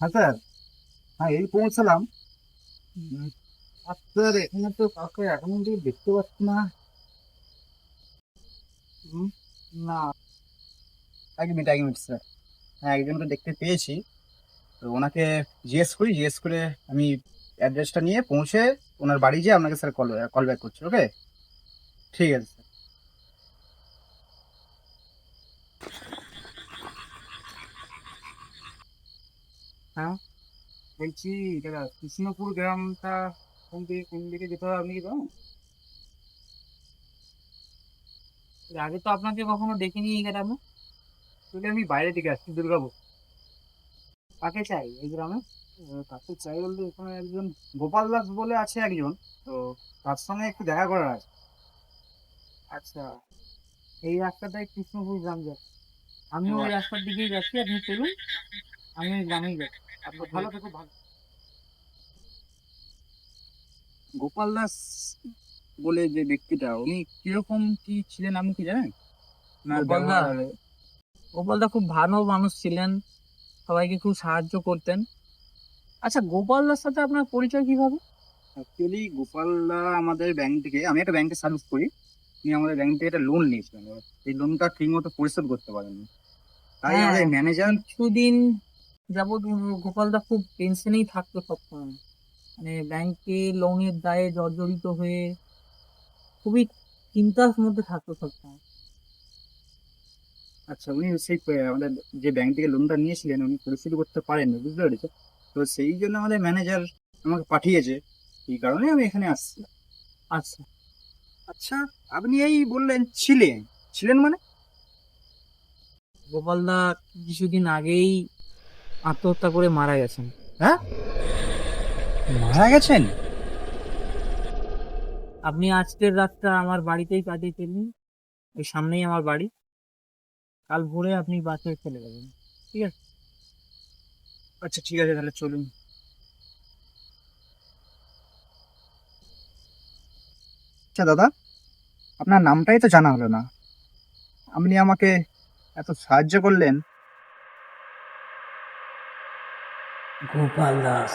হ্যাঁ স্যার। হ্যাঁ এই পৌঁছালাম। স্যার, এখানে তো কাউকে এখন দেখতে পাচ্ছি না। না। এক মিনিট এক মিনিট, স্যার। হ্যাঁ একজনকে দেখতে পেয়েছি। তো ওনাকে জিজ্ঞেস করি, জিজ্ঞেস করে আমি অ্যাড্রেসটা নিয়ে পৌঁছে ওনার বাড়ি যেয়ে আপনাকে স্যার কল কল ব্যাক করছি ওকে ঠিক আছে স্যার হ্যাঁ? বলছি দাদা কৃষ্ণপুর গ্রামটা কোন দিকে কোন দিকে যেতে হবে আপনি কি জানেন? আগে তো আপনাকে কখনো দেখিনি এই গ্রামে। আসলে আমি বাইরে থেকে আসছি দুর্গাপুর। কাকে চাই এই গ্রামে? কাকে চাই বলতে এখানে একজন গোপাল দাস বলে আছে একজন তো তার সঙ্গে একটু দেখা করার আছে। আচ্ছা এই রাস্তাটাই কৃষ্ণপুর গ্রাম যাচ্ছে আমি ওই রাস্তার দিকেই যাচ্ছি আপনি চলুন আমি গ্রামেই যাচ্ছি। ভালো থেকো ভালো গোপাল দাস বলে যে ব্যক্তিটা উনি কীরকম কি ছিলেন আপনি কি জানেন? না গোপাল দা? গোপালদা খুব ভালো মানুষ ছিলেন সবাইকে খুব সাহায্য করতেন। আচ্ছা গোপাল গোপালদার সাথে আপনার পরিচয় কীভাবে? অ্যাকচুয়ালি গোপালদা আমাদের ব্যাংক থেকে আমি একটা ব্যাংকে সার্ভিস করি। উনি আমাদের ব্যাংক থেকে একটা লোন নিয়েছিলেন। এই লোনটা ঠিক মতো পরিশোধ করতে পারেননি। তাই হ্যাঁ। আমাদের ম্যানেজার কিছুদিন যাবৎ গোপালদা খুব টেনশনেই থাকতো সবসময়। মানে ব্যাংকে লোনের দায়ে জর্জরিত হয়ে খুবই চিন্তার মধ্যে থাকতো সবসময়। আচ্ছা উনি সেই আমাদের যে ব্যাংক থেকে লোনটা নিয়েছিলেন উনি পরিশোধ করতে পারেননি বুঝতে পেরেছ? তো সেই জন্য আমাদের ম্যানেজার আমাকে পাঠিয়েছে এই কারণে আমি এখানে আসছি। আচ্ছা। আচ্ছা আপনি এই বললেন ছিলেন। ছিলেন মানে? গোপালদা কিছুদিন আগেই আত্মহত্যা করে মারা গেছেন। হ্যাঁ? মারা গেছেন? আপনি আজকের রাতটা আমার বাড়িতেই কাটিয়ে ফেলুন। ওই সামনেই আমার বাড়ি। কাল ভোরে আপনি বাসে চলে যাবেন। ঠিক আছে? আচ্ছা ঠিক আছে তাহলে চলুন। আচ্ছা দাদা আপনার নামটাই তো জানা হলো না। আপনি আমাকে এত সাহায্য করলেন। গোপাল দাস